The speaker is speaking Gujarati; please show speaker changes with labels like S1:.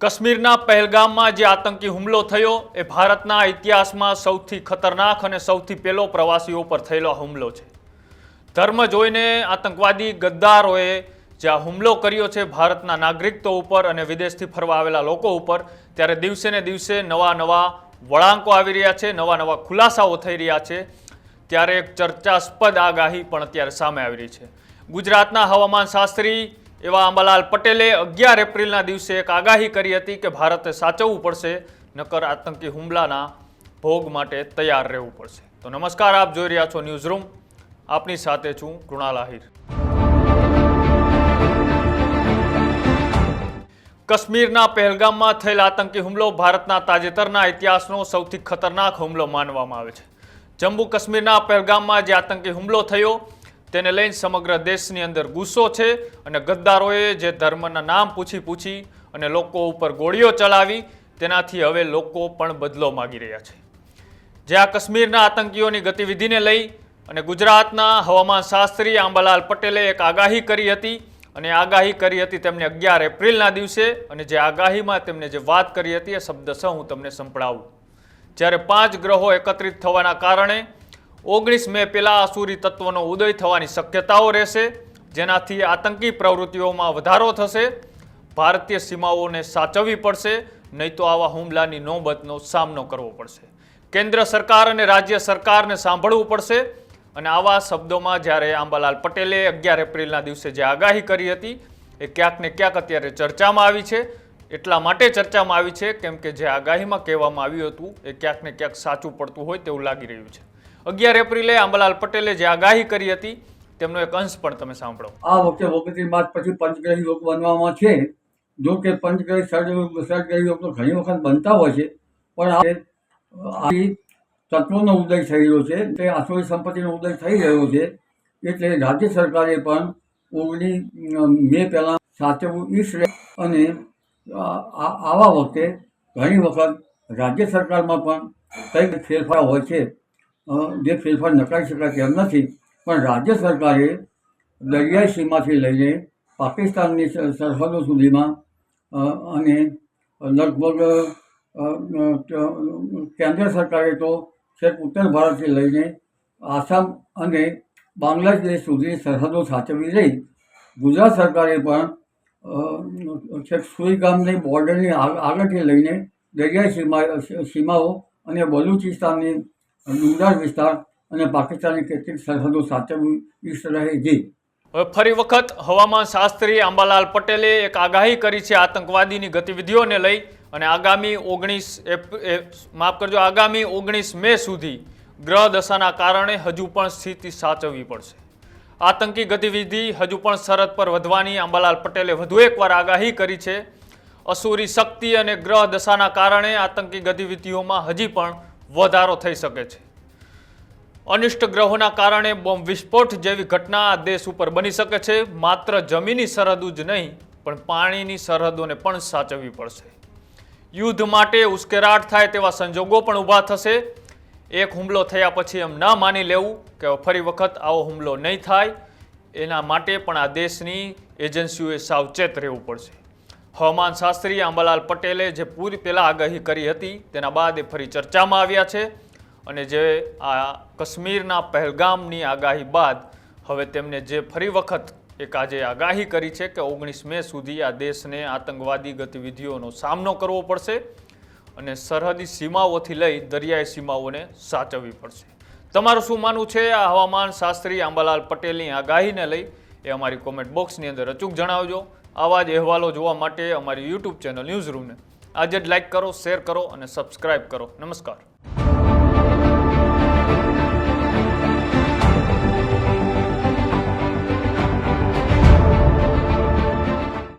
S1: કાશ્મીરના પહેલગામમાં જે આતંકી હુમલો થયો એ ભારતના ઇતિહાસમાં સૌથી ખતરનાક અને સૌથી પહેલો પ્રવાસીઓ પર થયેલો હુમલો છે. ધર્મ જોઈને આતંકવાદી ગદ્દારોએ જે હુમલો કર્યો છે ભારતના નાગરિકો ઉપર અને વિદેશથી ફરવા આવેલા લોકો ઉપર, ત્યારે દિવસે ને દિવસે નવા નવા વળાંકો આવી રહ્યા છે, નવા નવા ખુલાસાઓ થઈ રહ્યા છે. ત્યારે એક ચર્ચાસ્પદ આગાહી પણ અત્યારે સામે આવી રહી છે. ગુજરાતના હવામાન શાસ્ત્રી એવા અંબાલાલ પટેલે અગિયાર એપ્રિલના દિવસે એક આગાહી કરી હતી કે ભારતે સાચવવું પડશે, નકર આતંકી હુમલાના ભોગ માટે તૈયાર રહેવું પડશે. તો નમસ્કાર, આપ જોઈ રહ્યા છો ન્યૂઝ રૂમ આપની સાથે છું કૃણાલ આહિર. કાશ્મીરના પહેલગામમાં થયેલ આતંકી હુમલો ભારતના તાજેતરના ઇતિહાસનો સૌથી ખતરનાક હુમલો માનવામાં આવે છે. જમ્મુ કાશ્મીરના પહેલગામમાં જે આતંકી હુમલો થયો તેને લઈને સમગ્ર દેશની અંદર ગુસ્સો છે અને ગદ્દારોએ જે ધર્મના નામ પૂછી પૂછી અને લોકો ઉપર ગોળીઓ ચલાવી, તેનાથી હવે લોકો પણ બદલો માગી રહ્યા છે. જે આ કાશ્મીરના આતંકીઓની ગતિવિધિને લઈ અને ગુજરાતના હવામાન શાસ્ત્રી આંબાલાલ પટેલે એક આગાહી કરી હતી અને આગાહી કરી હતી તેમને અગિયાર એપ્રિલના દિવસે અને જે આગાહીમાં તેમને જે વાત કરી હતી એ શબ્દશ હું તમને સંભળાવું. જ્યારે પાંચ ગ્રહો એકત્રિત થવાના કારણે ઓગણીસ મે પહેલાં આસુરી તત્વનો ઉદય થવાની શક્યતાઓ રહેશે, જેનાથી આતંકી પ્રવૃત્તિઓમાં વધારો થશે. ભારતીય સીમાઓને સાચવવી પડશે, નહીં તો આવા હુમલાની નોબતનો સામનો કરવો પડશે. કેન્દ્ર સરકાર અને રાજ્ય સરકારને સાંભળવું પડશે, અને આવા શબ્દોમાં જ્યારે આંબાલાલ પટેલે અગિયાર એપ્રિલના દિવસે જે આગાહી કરી હતી, એ ક્યાંક ક્યાંક અત્યારે ચર્ચામાં આવી છે. એટલા માટે ચર્ચામાં આવી છે, કેમ કે જે આગાહીમાં કહેવામાં આવ્યું હતું, એ ક્યાંક ક્યાંક સાચું પડતું હોય તેવું લાગી રહ્યું છે. અગિયાર એપ્રિલે આંબાલાલ પટેલે જે આગાહી કરી હતી, તેમનો એક અંશ પણ તમે સાંભળો.
S2: આ વખતે ઓગણત્રીસ બાદ પછી પંચગ્રહી યોગ બનવામાં છે. જો કે પંચગ્રહી સર્જગ્રહી યોગ તો ઘણી વખત બનતા હોય છે. પણ આ તત્વોનો ઉદય થઈ રહ્યો છે. તે આસુરી સંપત્તિનો ઉદય થઈ રહ્યો છે. એટલે રાજ્ય સરકારે પણ ઓગણી મે પહેલાં સાચવવું રહે અને આવા વખતે ઘણી વખત રાજ્ય સરકારમાં પણ કંઈક ફેરફાર હોય છે. જે ફેરફાર નકારી શકાય તેમ નથી, પણ રાજ્ય સરકારે દરિયાઈ સીમાથી લઈને પાકિસ્તાનની સરહદો સુધીમાં અને લગભગ કેન્દ્ર સરકારે તો છેક ઉત્તર ભારતથી લઈને આસામ અને બાંગ્લાદેશ સુધી સરહદો સાચવી રહી. ગુજરાત સરકારે પણ છેક સુઈગામની બોર્ડરની આગળથી લઈને દરિયાઈ સીમા સીમાઓ અને બલુચિસ્તાનની ડુંગરાળ વિસ્તાર અને પાકિસ્તાનની કેટલીક સરહદો સાચવવી ઈચ્છ રહે છે.
S1: હવે ફરી વખત હવામાન શાસ્ત્રી આંબાલાલ પટેલે એક આગાહી કરી છે આતંકવાદીની ગતિવિધિઓને લઈ અને આગામી ઓગણીસ માફ કરજો, આગામી ઓગણીસ મે સુધી ગ્રહ દશાના કારણે હજુ પણ સ્થિતિ સાચવવી પડશે. આતંકી ગતિવિધિ હજુ પણ સરહદ પર વધવાની આંબાલાલ પટેલે વધુ એકવાર આગાહી કરી છે. અસુરી શક્તિ અને ગ્રહ દશાના કારણે આતંકી ગતિવિધિઓમાં હજી પણ વધારો થઈ શકે છે. અનિષ્ટ ગ્રહોના કારણે બોમ્બ વિસ્ફોટ જેવી ઘટના આ દેશ ઉપર બની શકે છે. માત્ર જમીની સરહદો જ નહીં, પણ પાણીની સરહદોને પણ સાચવવી પડશે. યુદ્ધ માટે ઉશ્કેરાટ થાય તેવા સંજોગો પણ ઊભા થશે. એક હુમલો થયા પછી એમ ન માની લેવું કે ફરી વખત આવો હુમલો નહીં થાય. એના માટે પણ આ દેશની એજન્સીઓએ સાવચેત રહેવું પડશે. હવામાન શાસ્ત્રી આંબાલાલ પટેલે જે પૂરી પહેલાં આગાહી કરી હતી, તેના બાદ એ ફરી ચર્ચામાં આવ્યા છે અને જે આ કાશ્મીરના પહેલગામની આગાહી બાદ હવે તેમને જે ફરી વખત એક આજે આગાહી કરી છે કે ઓગણીસ મે સુધી આ દેશને આતંકવાદી ગતિવિધિઓનો સામનો કરવો પડશે અને સરહદી સીમાઓથી લઈ દરિયાઈ સીમાઓને સાચવવી પડશે. તમારું શું માનવું છે? આ હવામાન શાસ્ત્રી આંબાલાલ પટેલની આગાહીને લઈ એ અમારી કોમેન્ટ બોક્સની અંદર અચૂક જણાવજો. આવા જ અહેવાલો જોવા માટે અમારી યુટ્યુબ ચેનલ ન્યૂઝ રૂમને આજે જ લાઇક કરો શેર કરો અને સબસ્ક્રાઇબ કરો. નમસ્કાર.